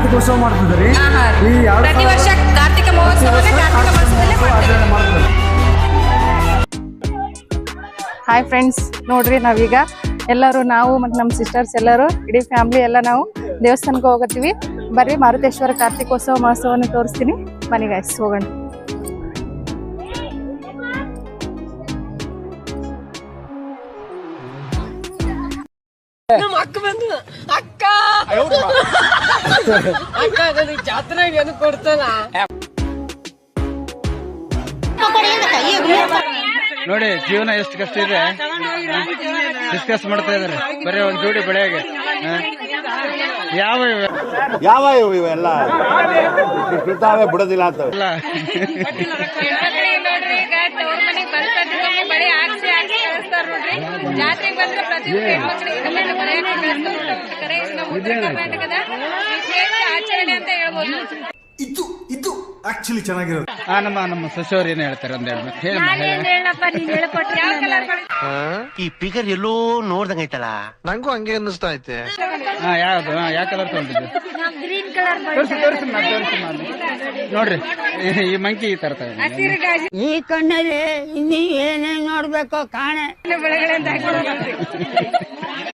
ಮಾಡ್ತಿದ್ರಿ ಹಾ, ಹಾ. ಈ ಎರಡ್ ಪ್ರತಿ ವರ್ಷ ಕಾರ್ತಿಕ ಮಹೋತ್ಸವನ ಕಾರ್ತಿಕ ಮಾಸದಲ್ಲೇ ಮಾಡ್ತಾರೆ ಆಚರಣೆ ಮಾಡ್ತಾರೆ ಹಾಯ್ ಫ್ರೆಂಡ್ಸ್ ನೋಡ್ರಿ ನಾವೀಗ ಎಲ್ಲರೂ ನಾವು ಮತ್ತು ನಮ್ಮ ಸಿಸ್ಟರ್ಸ್ ಎಲ್ಲರೂ ಇಡೀ ಫ್ಯಾಮಿಲಿ ಎಲ್ಲ ನಾವು ದೇವಸ್ಥಾನಕ್ಕೆ ಹೋಗತ್ತೀವಿ. ಬರ್ರಿ ಮಾರುತೇಶ್ವರ ಕಾರ್ತಿಕೋತ್ಸವ ಮಹೋತ್ಸವವನ್ನು ತೋರಿಸ್ತೀನಿ. ಬನ್ನಿ ಗೈಸ್ ಹೋಗೋಣ. ನಮ್ಮ ಅಕ್ಕ ಬಂದು ಅಕ್ಕ! ಅಕ್ಕ ನನಗೆ ಜಾತ್ರೆಗೆ ಏನು ಕೊಡ್ತಾನ? ನೋಡಿ ಜೀವನ ಎಷ್ಟು ಕಷ್ಟ ಇದೆ. ಡಿಸ್ಕಸ್ ಮಾಡ್ತಾ ಇದಾರೆ ಬರೀ ಒಂದ್ ಜೋಡಿ ಬೆಳೆಯಾಗೆ? ಯಾವ ಇವೆ? ಯಾವ ಇವು ಇವೆಲ್ಲ? ಬಿಡ್ತಾವೆ ಬಿಡೋದಿಲ್ಲ ಅಂತ. ಜಾತ್ರೆಗೆ ಬಂದ್ರೆ ಪ್ರತಿ ಹೆಣ್ಮಕ್ಳಿಗೆ ಕನ್ನಡ ಬಳೆ ಹಾಕಿ ಕಳಿಸ್ತಾರೆ ಕರೆ ಇದು ನಮ್ಮ ಉತ್ತರ ಕರ್ನಾಟಕದ ವಿಶೇಷ ಆಚರಣೆ ಅಂತ ಹೇಳ್ಬೋದು ಇದು ಇದು ಆಕ್ಚುಲಿ ಚೆನ್ನಾಗಿರೋದು. ಆ ನಮ್ಮ ನಮ್ಮ ಸೊಸೆಯವ್ರು ಏನ್ ಹೇಳ್ತಾರೆ ಒಂದ್ ಎರಡು ಮಾತು. ಹೇಳಮ್ಮ ಹೇಳ. ಹೇಳಪ್ಪ ನೀನ್ ಹೇಳ್ಕೊಟ್ರಿ ಯಾವ ಕಲರ್ ಈ ಫಿಗರ್ ಎಲ್ಲೋ ನೋಡ್ದಂಗೈತಲ್ಲ ನಂಗೂ ಹಂಗೆ ಅನ್ನಿಸ್ತಾ ಐತೆ. ಹಾ ಯಾವ್ದು? ಹಾ ಯಾವ ಕಲರ್ ತಗೊಂಡಿದ್ದು? ಗ್ರೀನ್ ಕಲರ್ ತೋರಿಸಿ ತೋರಿಸಿ ನಾನು ತೋರಿಸಿ ನಾನು ನೋಡ್ರಿ ಈ- ಈ ಮಂಕಿ ಈ ತರ ತಗೊಂಡಿದ್ದು. ಹಸಿರು ಗಾಜಿ ಈ ಕಣ್ಣಲ್ಲಿ ಇನ್ನೀ ಏನೇನ್ ನೋಡ್ಬೇಕೋ ಕಾಣೆ.